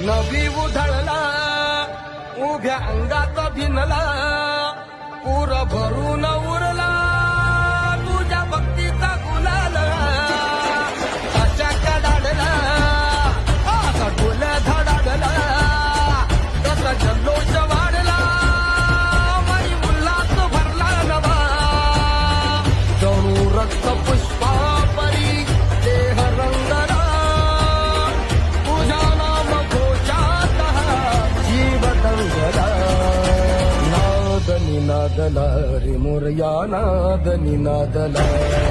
नवी उधळला उभ्या अंगात भिनला पूर भरून उरला तुझ्या भक्तीचा गुलाल. त्याच्या कडाडला असा ढोल धडाडला तसा जल्लोष वाढला मनी उल्हास भरला नवा. जणू रक्त पुष्प नादला रे मोरया नाद निनादला.